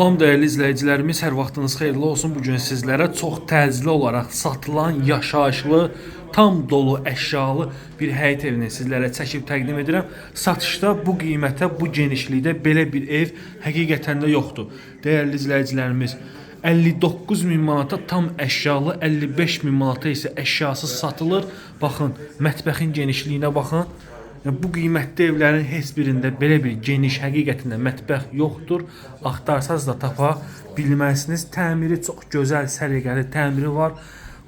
Salam dəyərli izləyicilərimiz, hər vaxtınız xeyirli olsun. Bu gün sizlərə çox təcili olaraq satılan yaşayışlı, tam dolu əşyalı bir həyət evini sizlərə çəkib təqdim edirəm. Satışda bu qiymətə, bu genişlikdə belə bir ev həqiqətən də yoxdur. Dəyərli izləyicilərimiz, 59 min manata tam əşyalı, 55 min manata isə əşyasız satılır. Baxın, mətbəxin genişliyinə baxın. Bu qiymətli evlərin heç birində belə bir geniş həqiqətən də mətbəx yoxdur. Axtarsanız da tapa bilməzsiniz. Təmiri çox gözəl, səliqəli təmiri var.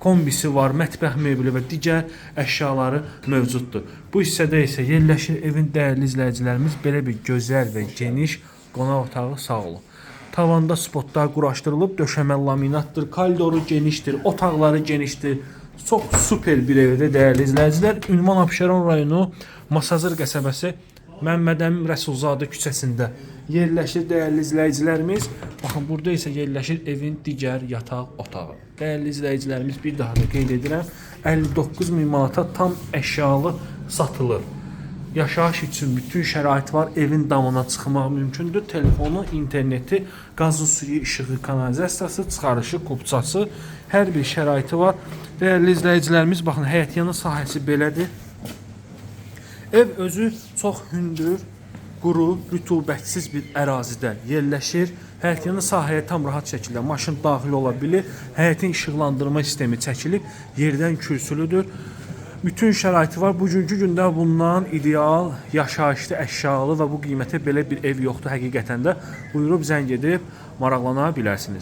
Kombisi var, mətbəx mebeli və digər əşyaları mövcuddur. Bu hissədə isə yerləşir evin dəyərli izləyicilərimiz belə bir gözəl və geniş qonaq otağı sağ olun. Tavanda spotlar quraşdırılıb, döşəmə laminatdır, koridoru genişdir, otaqları genişdir. Çox super bir evdə dəyərli izləyicilər. Ünvan Abşeron rayonu Masazır qəsəbəsi Məmmədəmin Rəsulzadə küçəsində yerləşir dəyərli izləyicilərimiz. Baxın burada isə yerləşir evin digər yataq otağı. Dəyərli izləyicilərimiz bir daha da qeyd edirəm, 59 min manata tam əşyalı satılır. Yaşayış üçün bütün şərait var. Evin damına çıxmaq mümkündür. Telefonu, interneti, qazlı suyu, işığı, kanalizasiyası, çıxarışı, kupçası, hər bir şəraiti var. Dəyərli izləyicilərimiz, baxın həyətyanı sahəsi belədir. Ev özü çox hündür, quru, rütubətsiz bir ərazidə yerləşir. Həyətyanı sahəyə tam rahat şəkildə maşın daxil ola bilir. Həyətin işıqlandırma sistemi çəkilib, yerdən kürsülüdür. Bütün şəraiti var. Bugünkü gündə bundan ideal yaşayışlı, əşyalı və bu qiymətə belə bir ev yoxdur həqiqətən də. Buyurub zəng edib maraqlana bilərsiniz.